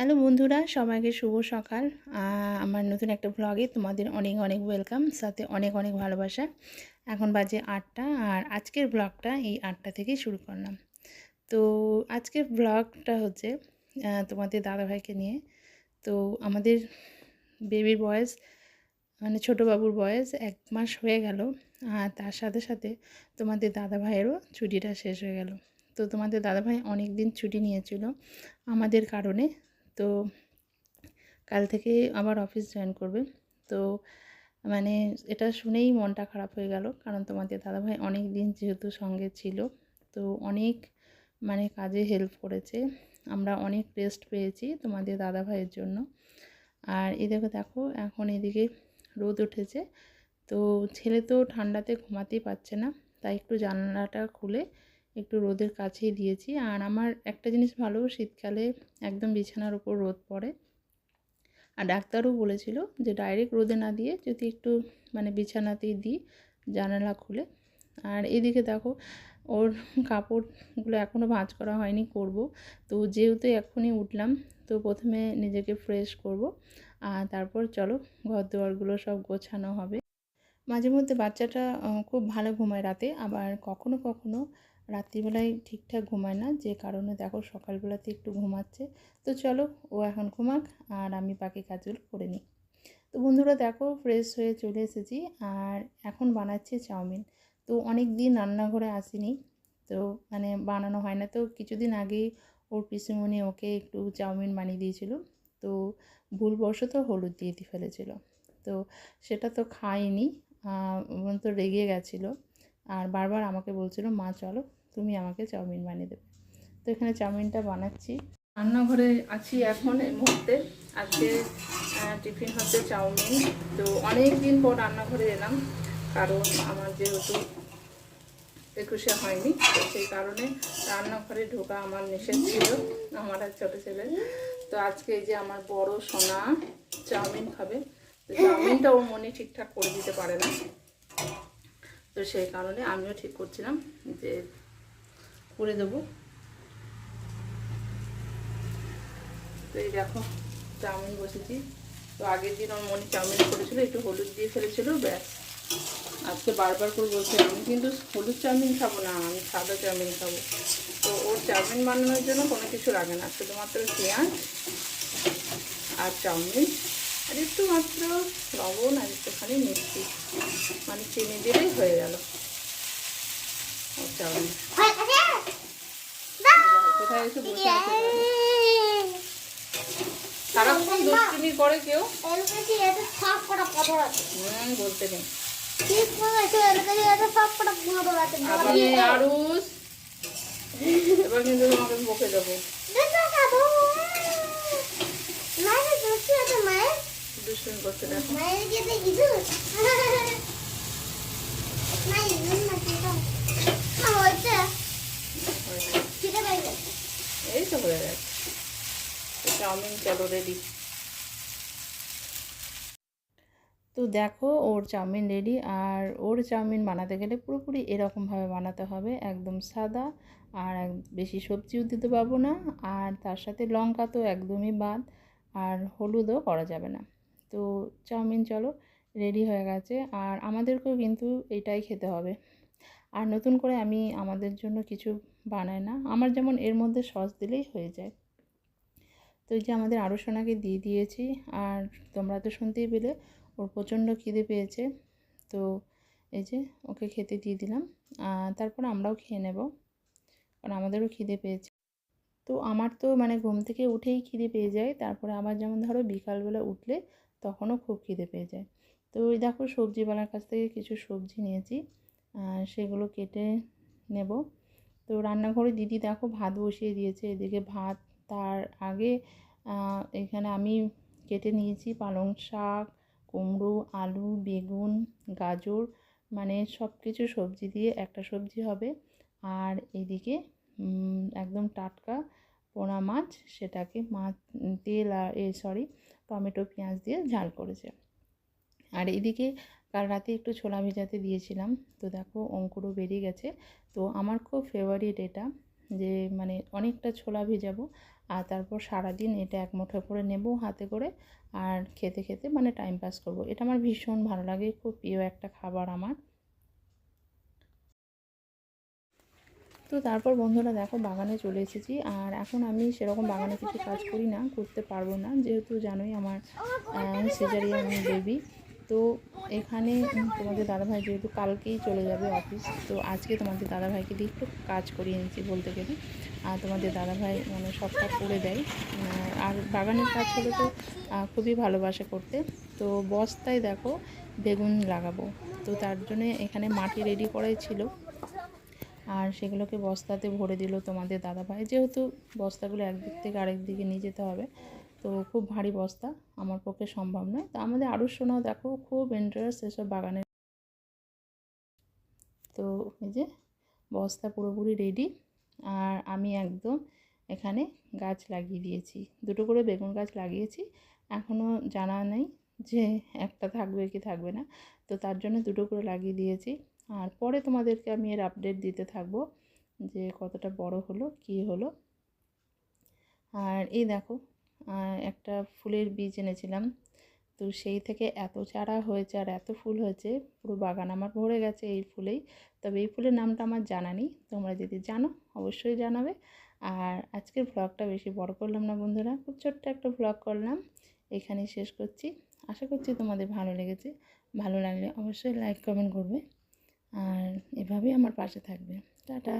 Hello বন্ধুরা, সবাইকে শুভ সকাল। আমার নতুন একটা ব্লগে তোমাদের অনেক অনেক ওয়েলকাম সাথে অনেক অনেক ভালোবাসা। এখন বাজে আটটা, আর আজকের ব্লগটা এই আটটা থেকেই শুরু করলাম। তো আজকের ব্লগটা হচ্ছে তোমাদের দাদাভাইকে নিয়ে। তো আমাদের বেবির বয়স মানে ছোটো বাবুর বয়স এক মাস হয়ে গেল, আর তার সাথে সাথে তোমাদের দাদাভাইয়েরও ছুটিটা শেষ হয়ে গেল। তো তোমাদের দাদাভাই অনেক দিন ছুটি নিয়েছিল আমাদের কারণে তো কাল থেকে আবার অফিস জয়েন করবে। তো মানে এটা শুনেই মনটা খারাপ হয়ে গেল, কারণ তোমাদের দাদাভাই অনেক দিন যেহেতু সঙ্গে ছিল, তো অনেক মানে কাজে হেল্প করেছে। আমরা অনেক রেস্ট পেয়েছি তোমাদের দাদাভাইয়ের জন্য। আর এদিকে দেখো, এখন এদিকে রোদ উঠেছে। তো ছেলে তো ঠান্ডাতে ঘুমাতেই পারছে না, তাই একটু জানলাটা খুলে একটু রোদের কাছেই দিয়েছি। আর আমার একটা জিনিস ভালো, শীতকালে একদম বিছানার উপর রোদ পড়ে। আর ডাক্তারও বলেছিল যে ডাইরেক্ট রোদে না দিয়ে যদি একটু মানে বিছানাতেই দিই, জানালা খুলে। আর এদিকে দেখো, ওর কাপড়গুলো এখনও ভাঁজ করা হয়নি, করব। তো যেহেতু এখনই উঠলাম, তো প্রথমে নিজেকে ফ্রেশ করব। আর তারপর চলো ঘর দুয়ারগুলো সব গোছানো হবে। মাঝে মধ্যে বাচ্চাটা খুব ভালো ঘুমায় রাতে, আবার কখনো কখনো রাত্রিবেলায় ঠিকঠাক ঘুমায় না, যে কারণে দেখো সকালবেলাতে একটু ঘুমাচ্ছে। তো চলো, ও এখন ঘুমাক আর আমি বাকি কাজগুলো করে নিই। তো বন্ধুরা দেখো ফ্রেশ হয়ে চলে এসেছি আর এখন বানাচ্ছি চাউমিন। তো অনেক দিন রান্নাঘরে আসিনি, তো মানে বানানো হয় না। তো কিছুদিন আগেই ওর পিসিমণি ওকে একটু চাউমিন বানিয়ে দিয়েছিল। তো ভুলবশত হলুদ দিয়ে দিয়ে ফেলেছিল। তো সেটা তো খাইনি তো রেগে গেছিল। আর বারবার আমাকে বলছিল, মা, চলো তুমি আমাকে চাউমিন বানিয়ে দেবে। তো এখানে চাউমিনটা বানাচ্ছি। রান্নাঘরে আছি এখন এই মুহূর্তে। আজকে টিফিন হচ্ছে চাউমিন। তো অনেক দিন পর রান্নাঘরে এলাম, কারণ আমার যেহেতু একুশে হয়নি, তো সেই কারণে রান্নাঘরে ঢোকা আমার নিষেধ ছিল, আমার আর ছোটো ছেলে। তো আজকে এই যে আমার বড় সোনা চাউমিন খাবে, তো চাউমিনটা ওর মনে ঠিকঠাক করে দিতে পারে না। তো সেই কারণে আমিও ঠিক করছিলাম যে করে দেবো। তো এই দেখো, চাউমিন বসেছি। তো আগের দিন ওর মনে চাউমিন করেছিল, একটু হলুদ দিয়ে ফেলেছিল, ব্যাস। আজকে বারবার করে বলছে, আমি কিন্তু হলুদ চাউমিন খাব না, আমি সাদা চাউমিন খাব। তো ওর চাউমিন বানানোর জন্য কোনো কিছু লাগে না, শুধুমাত্র পেঁয়াজ আর চাউমিন আর একটু মাত্র লবণ আর একটুখানি মিষ্টি। মানে চিনি দিলেই হয়ে গেল। ওর চাউমিন। কোথায় এসে বসে আছে। সারাক্ষণ দুষ্টুমি করে কেউ? বলতে নেই। আরুষ এবার কিন্তু তোমাকে বকে দেবো। দুষ্টুমি করতে দেখো এই তো হয়ে গেছে। চাউমিন চলো রেডি তো দেখো, ওর চাউমিন রেডি আর ওর চাউমিন বানাতে গেলে পুরোপুরি এরকমভাবে বানাতে হবে। একদম সাদা আর বেশি সবজিও দিতে পারব না। আর তার সাথে লঙ্কা তো একদমই বাদ আর হলুদও করা যাবে না। তো চাউমিন চলো রেডি হয়ে গেছে। আর আমাদেরকেও কিন্তু এটাই খেতে হবে। আর নতুন করে আমি আমাদের জন্য কিছু বানাই না। আমার যেমন এর মধ্যে সস দিলেই হয়ে যায়। তো এই যে আমাদের আরও সোনাকে দিয়ে দিয়েছি, আর তোমরা তো শুনতেই পেলে, ওর প্রচণ্ড খিদে পেয়েছে। তো এই যে ওকে খেতে দিয়ে দিলাম তারপর আমরাও খেয়ে নেব, কারণ আমাদেরও খিদে পেয়েছে। তো আমার তো মানে ঘুম থেকে উঠেই খিদে পেয়ে যায়, তারপরে আবার যেমন ধরো বিকালবেলা উঠলে তখনও খুব খিদে পেয়ে যায়। তো ওই দেখো সবজিওয়ালার কাছ থেকে কিছু সবজি নিয়েছি। সেগুলো কেটে নেব। তো রান্নাঘরে দিদি দেখো ভাত বসিয়ে দিয়েছে, এদিকে ভাত তার আগে এখানে আমি কেটে নিয়েছি পালং শাক, কুমড়ো, আলু, বেগুন, গাজর মানে সব কিছু সবজি দিয়ে একটা সবজি হবে। আর এদিকে একদম টাটকা পোনা মাছ, সেটাকে মাছ তেল আর এ, সরি, টমেটো, পেঁয়াজ দিয়ে ঝাল করেছে। আর এদিকে কাল রাতে একটু ছোলা ভেজাতে দিয়েছিলাম। তো দেখো অঙ্কুরও বেরিয়ে গেছে। তো আমার খুব ফেভারিট এটা যে মানে অনেকটা ছোলা ভেজাবো আর তারপর সারাদিন এটা এক মুঠো করে নেব হাতে করে আর খেতে খেতে মানে টাইম পাস করব। এটা আমার ভীষণ ভালো লাগে, খুব প্রিয় একটা খাবার আমার। তো তারপর বন্ধুরা দেখো বাগানে চলে এসেছি আর এখন আমি সেরকম বাগানে কিছু কাজ করি না, করতে পারব না। যেহেতু জানোই আমার সিজারিয়ান বেবি তো এখানে তোমাদের দাদাভাই যেহেতু কালকেই চলে যাবে অফিস, তো আজকে তোমাদের দাদাভাইকে দিয়ে একটু কাজ করিয়ে নিচ্ছি বলতে গেলে। আর তোমাদের দাদাভাই মানে সবটা করে দেয়। আর বাগানের কাজ হলে তো খুবই ভালোবাসে করতে। তো বস্তায় দেখো বেগুন লাগাবো। তো তার জন্যে এখানে মাটি রেডি করাই ছিল। আর সেগুলোকে বস্তাতে ভরে দিল তোমাদের দাদাভাই। যেহেতু বস্তাগুলো একদিক থেকে আরেক দিকে নিয়ে যেতে হবে তো খুব ভারী বস্তা, আমার পক্ষে সম্ভব নয়। তো আমাদের আরও শোনাও দেখো, খুব ইন্টারেস্ট এসব বাগানের। তো এই যে বস্তা পুরোপুরি রেডি আর আমি একদম এখানে গাছ লাগিয়ে দিয়েছি। দুটো করে বেগুন গাছ লাগিয়েছি এখনও জানা নেই যে একটা থাকবে কি থাকবে না। তো তার জন্য দুটো করে লাগিয়ে দিয়েছি। আর পরে তোমাদেরকে আমি এর আপডেট দিতে থাকব যে কতটা বড় হলো, কি হলো। আর এই দেখো একটা ফুলের বীজ এনেছিলাম। তো সেই থেকে এত চারা হয়েছে আর এত ফুল হয়েছে, পুরো বাগান আমার ভরে গেছে এই ফুলেই। তবে এই ফুলের নামটা আমার জানা নেই, তোমরা যদি জানো অবশ্যই জানাবে। আর আজকের ব্লগটা বেশি বড় করলাম না বন্ধুরা, খুব ছোট্ট একটা ব্লগ করলাম। এখানেই শেষ করছি। আশা করছি তোমাদের ভালো লেগেছে। ভালো লাগলে অবশ্যই লাইক কমেন্ট করবে। আর এভাবেই আমার পাশে থাকবে। টাটা!